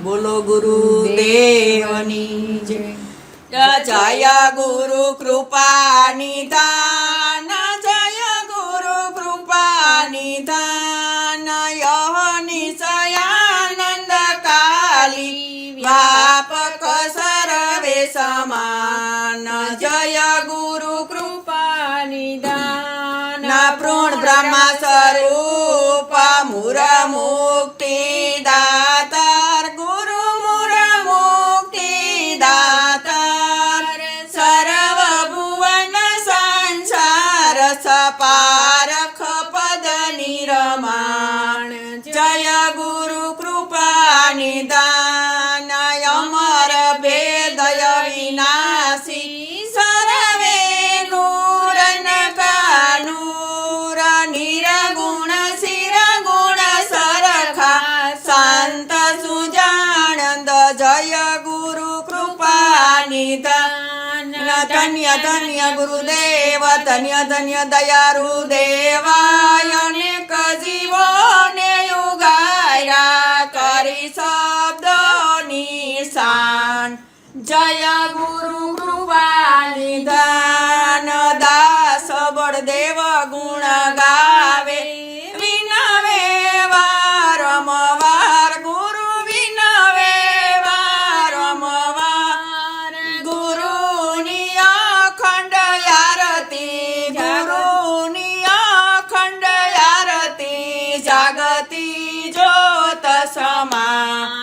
બોલો ગુરુદેવની જય જય ગુરુ કૃપા નિધાન જય ગુરુ કૃપા નિધાન નિશયાનંદ કાલી, વ્યાપક સર્વે સમાન, જય ગુરુ કૃપા નિધાન પૂર્ણ બ્રહ્મા સ્વરૂપ મુર મુક્તિ સપારખ પદ નિરમાણ જય ગુરુ કૃપા નિદાન અમર ભેદય વિનાશી સરવે નૂર નૂર નિરગુણ શિર ગુણ સરખા શાંત સુજાનંદ જય ગુરુ કૃપા નિદાન ધન્ય ધન્ય ગુરુદેવ, ધન્ય ધન્ય દયારુ દેવાય. અનેક જીવોને યુગાયા કરી શબ્દોની શાન. જય ગુરુ કૃપાલી દાન દાસ બળદેવ ગુણગા 什么